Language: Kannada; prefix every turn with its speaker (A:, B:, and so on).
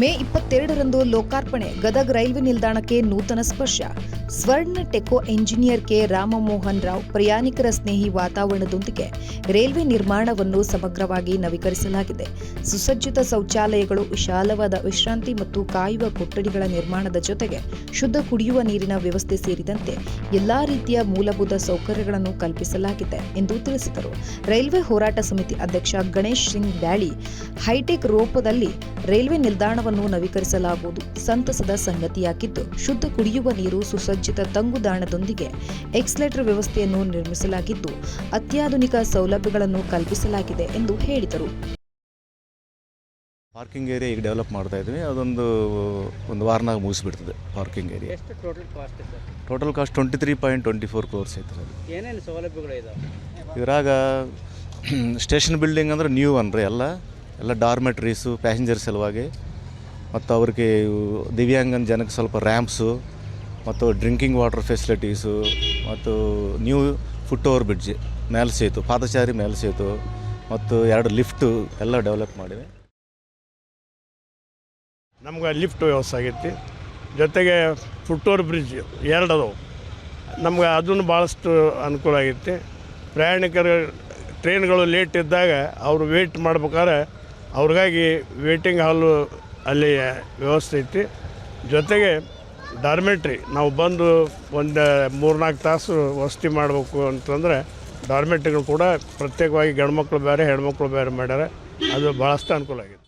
A: ಮೇ ಇಪ್ಪತ್ತೆರಡರಂದು ಲೋಕಾರ್ಪಣೆ, ಗದಗ್ ರೈಲ್ವೆ ನಿಲ್ದಾಣಕ್ಕೆ ನೂತನ ಸ್ಪರ್ಶ. ಸ್ವರ್ಣ ಟೆಕೋ ಎಂಜಿನಿಯರ್ ಕೆ ರಾಮಮೋಹನ್ ರಾವ್ ಪ್ರಯಾಣಿಕರ ಸ್ನೇಹಿ ವಾತಾವರಣದೊಂದಿಗೆ ರೈಲ್ವೆ ನಿರ್ಮಾಣವನ್ನು ಸಮಗ್ರವಾಗಿ ನವೀಕರಿಸಲಾಗಿದೆ. ಸುಸಜ್ಜಿತ ಶೌಚಾಲಯಗಳು, ವಿಶಾಲವಾದ ವಿಶ್ರಾಂತಿ ಮತ್ತು ಕಾಯುವ ಕೊಠಡಿಗಳ ನಿರ್ಮಾಣದ ಜೊತೆಗೆ ಶುದ್ಧ ಕುಡಿಯುವ ನೀರಿನ ವ್ಯವಸ್ಥೆ ಸೇರಿದಂತೆ ಎಲ್ಲಾ ರೀತಿಯ ಮೂಲಭೂತ ಸೌಕರ್ಯಗಳನ್ನು ಕಲ್ಪಿಸಲಾಗಿದೆ ಎಂದು ತಿಳಿಸಿದರು. ರೈಲ್ವೆ ಹೋರಾಟ ಸಮಿತಿ ಅಧ್ಯಕ್ಷ ಗಣೇಶ್ ಸಿಂಗ್ ಬ್ಯಾಳಿ, ಹೈಟೆಕ್ ರೂಪದಲ್ಲಿ ರೈಲ್ವೆ ನಿಲ್ದಾಣವನ್ನು ನವೀಕರಿಸಲಾಗುವುದು. ಸಂತಸದ ಸಂಗತಿಯಾಗಿದ್ದು ಶುದ್ಧ ಕುಡಿಯುವ ನೀರು ಸುಸಜ್ಜಿತ ತಂಗುದಾಣದೊಂದಿಗೆ ಎಕ್ಸ್ಲೇಟರ್ ವ್ಯವಸ್ಥೆಯನ್ನು ನಿರ್ಮಿಸಲಾಗಿದ್ದು ಅತ್ಯಾಧುನಿಕ ಸೌಲಭ್ಯಗಳನ್ನು ಕಲ್ಪಿಸಲಾಗಿದೆ ಎಂದು ಹೇಳಿದರು.
B: ಪಾರ್ಕಿಂಗ್ ಏರಿಯಾ ಈಗ ಡೆವಲಪ್ ಮಾಡ್ತಾ ಇದ್ವಿ ಅದೊಂದು ಒಂದು ವಾರನಾಗ ಮುಗಿಸ್ಬಿಡ್ತದೆ ಪಾರ್ಕಿಂಗ್ ಏರಿಯಾ.
C: ಎಷ್ಟು total cost sir?
B: Total cost twenty three point twenty four crores ಐತೆ
C: ಏನೇನು ಸೌಲಭ್ಯಗಳು ಇದಾವೆ?
B: ಇದ್ರಾಗ ಸ್ಟೇಷನ್ ಬಿಲ್ಡಿಂಗ್ ಅಂದ್ರೆ ನ್ಯೂ ಅನ್ರಿ ಎಲ್ಲ ಎಲ್ಲ ಡಾರ್ಮೆಟ್ರೀಸು ಪ್ಯಾಸೆಂಜರ್ ಸಲುವಾಗಿ, ಮತ್ತು ಅವ್ರಿಗೆ ದಿವ್ಯಾಂಗನ ಜನಕ್ಕೆ ಸ್ವಲ್ಪ ರ್ಯಾಂಪ್ಸು ಮತ್ತು ಡ್ರಿಂಕಿಂಗ್ ವಾಟರ್ ಫೆಸಿಲಿಟೀಸು ಮತ್ತು ನ್ಯೂ ಫುಟ್ ಓವರ್ ಬ್ರಿಡ್ಜ್ ಮೇಲೆ ಸೇತು, ಪಾದಚಾರಿ ಮೇಲೆ ಸೇತು, ಮತ್ತು ಎರಡು ಲಿಫ್ಟು ಎಲ್ಲ ಡೆವಲಪ್ ಮಾಡಿವೆ.
D: ನಮ್ಗೆ ಲಿಫ್ಟ್ ವ್ಯವಸ್ಥೆ ಆಗೈತಿ. ಜೊತೆಗೆ ಫುಟ್ ಓವರ್ ಬ್ರಿಡ್ಜ್ ಎರಡು ಅದಾವೆ. ನಮ್ಗೆ ಅದನ್ನು ಭಾಳಷ್ಟು ಅನುಕೂಲ ಆಗೈತಿ. ಪ್ರಯಾಣಿಕರು ಟ್ರೈನ್ಗಳು ಲೇಟ್ ಇದ್ದಾಗ ಅವರು ವೇಟ್ ಮಾಡ್ಬೇಕಾದ್ರೆ ಅವ್ರಿಗಾಗಿ ವೇಟಿಂಗ್ ಹಾಲು ಅಲ್ಲಿ ವ್ಯವಸ್ಥೆ ಐತಿ. ಜೊತೆಗೆ ಡಾರ್ಮೆಟ್ರಿ ನಾವು ಬಂದು ಒಂದು ಮೂರ್ನಾಲ್ಕು ತಾಸು ವಸತಿ ಮಾಡಬೇಕು ಅಂತಂದರೆ ಡಾರ್ಮೆಟ್ರಿಗಳು ಕೂಡ ಪ್ರತ್ಯೇಕವಾಗಿ ಗಂಡ್ಮಕ್ಳು ಬೇರೆ, ಹೆಣ್ಮಕ್ಳು ಬೇರೆ ಮಾಡ್ಯಾರ. ಅದು ಭಾಳಷ್ಟು ಅನುಕೂಲ ಆಗೈತಿ